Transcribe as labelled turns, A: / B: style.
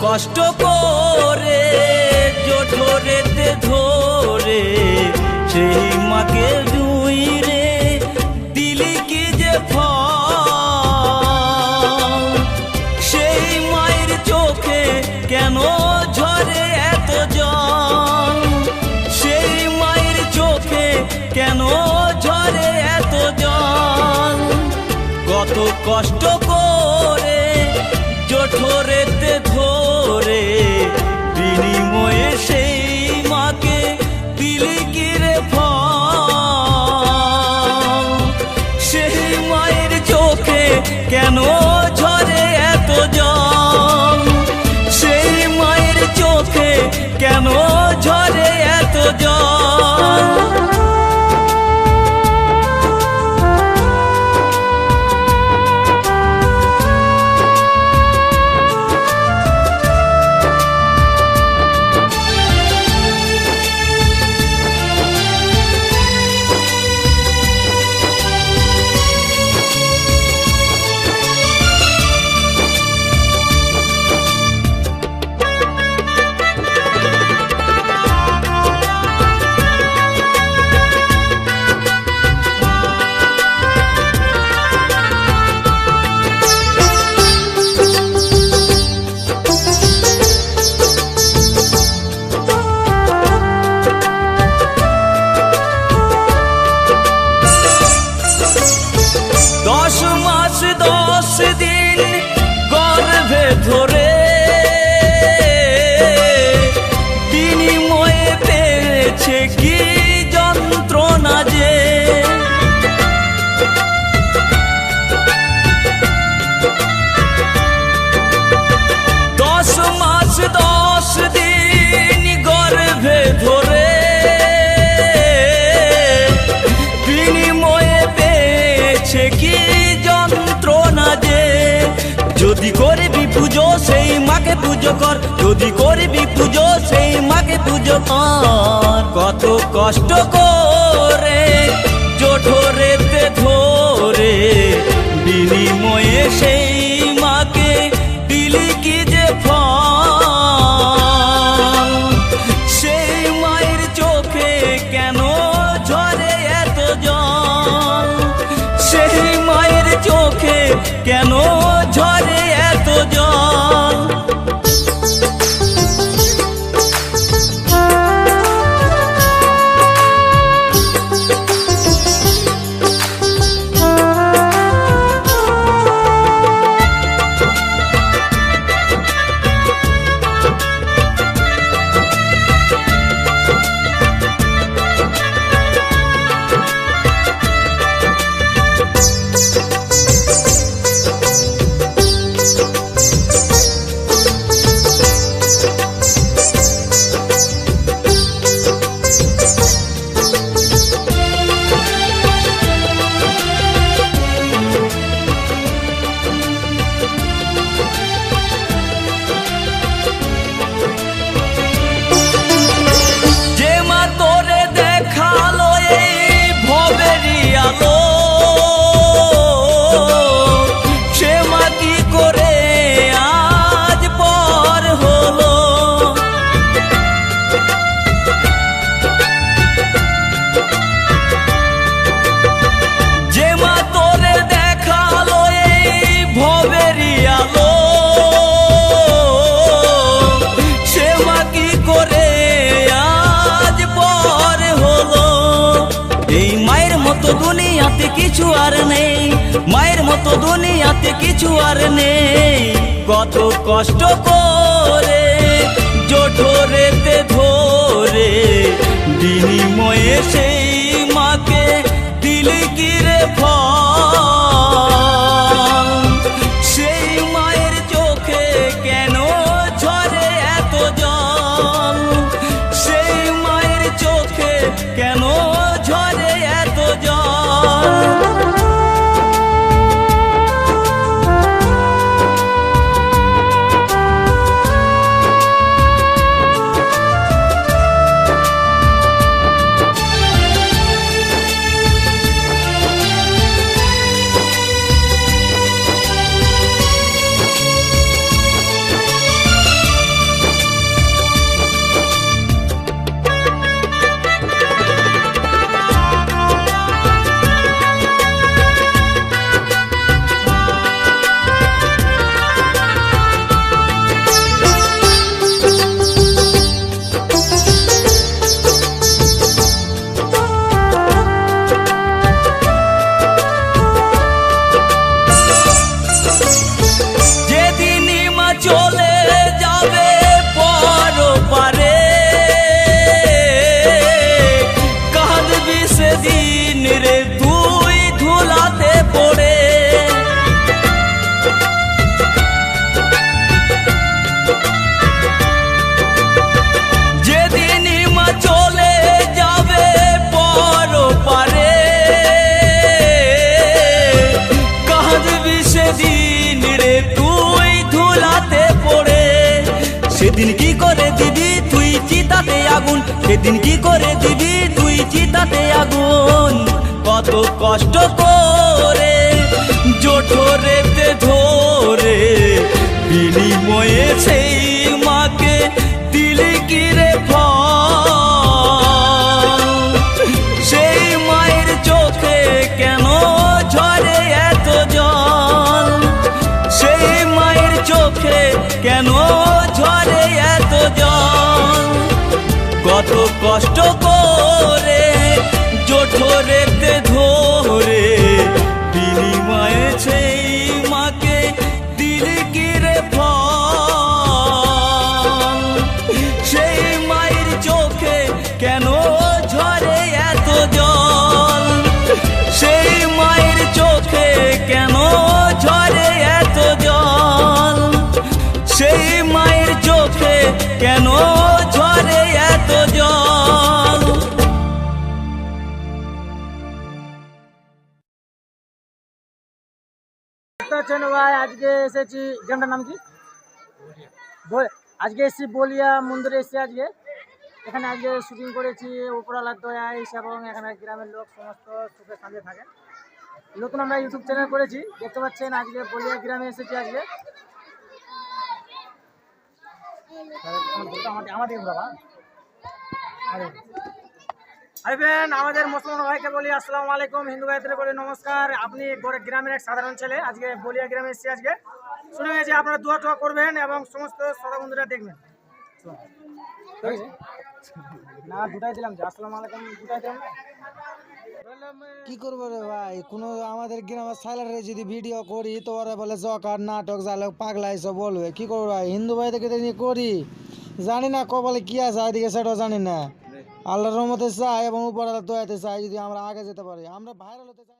A: কষ্ট করে জোঠরেতে ধরে, সেই মাকে জুই রে দিলি কি যে সেই মায়ের চোখে কেন ঝরে এত জল? সেই মায়ের চোখে কেন ঝরে এত জল? কত কষ্ট করে পুজো, সেই মাকে পুজো কর। যদি করবি পুজো, সেই মাকে পুজো কর। কত কষ্ট করে জোঠরেতে ধরে বিনিময়ে সেই মাকে দিলি কি যে ফল? কিছু আর নেই। মায়ের মতো দুনিয়াতে কিছু আর নেই। কত কষ্ট করে জঠোরেতে ধরে বিনিময়ে সেই মাকে দিলি কিরে ফল? রে আগুন। সেদিন কি করে দিবি তুই চিতাতে আগুন? কত কষ্ট করে জোঠরেতে ধরে বিনিময়ে সেই মাকে দিলি কি রে ফল? সেই মায়ের চোখে কেন ঝরে এত জল? সেই মায়ের চোখে কেন কত কষ্ট করে জোঠরেতে ধরে, বিনিময়ে সেই মাকে দিলি কি রে ফল? সেই মায়ের চোখে কেন ঝরে এত জল? সেই মায়ের চোখে কেন ঝরে এত জল? সেই মায়ের চোখে কেন ঝরে
B: পাচ্ছেন ভাই আজকে এসেছি গ্রামটার নাম কি আজকে এসেছি বলিয়া মন্দিরে এসেছি আজকে এখানে আজকে শুটিং করেছি উপরালার দয়া এসে এবং এখানে গ্রামের লোক সমস্ত সুখে শান্তি থাকে নতুন আমরা ইউটিউব চ্যানেল করেছি দেখতে পাচ্ছেন আজকে বলিয়া গ্রামে এসেছি আজকে আমাদের বাবা আরে ফ্রেন্ড আমাদের মুসলমান ভাইকে বলি আসসালামু আলাইকুম হিন্দু ভাইদের বলি নমস্কার। আপনি গড়ে- গ্রামের এক সাধারণ ছেলে আজকে বলিয়া গ্রামে এসেছি আজকে। শুনে গেছি আপনারা দোয়া টোয়া করবেন এবং সমস্ত শ্রোতা বন্ধুরা দেখবেন। না দুটাই দিলাম যে আসসালামু আলাইকুম দুটাই দিলাম।
C: কি করব রে ভাই? কোনো আমাদের গ্রামের সাইলারে যদি ভিডিও করি তো ওরা বলে জকার নাটক জালক পাগলা এসব বলবে। কি করব ভাই? হিন্দু ভাইদেরকে তো করি। জানি না কপালে কি আছে এদিকে সেটাও জানি না। আল্লাহর রহমতে চাই এবং উপর দয়াতে চাই যদি আমরা আগে যেতে পারি। আমরা ভাইরাল হতে চাই।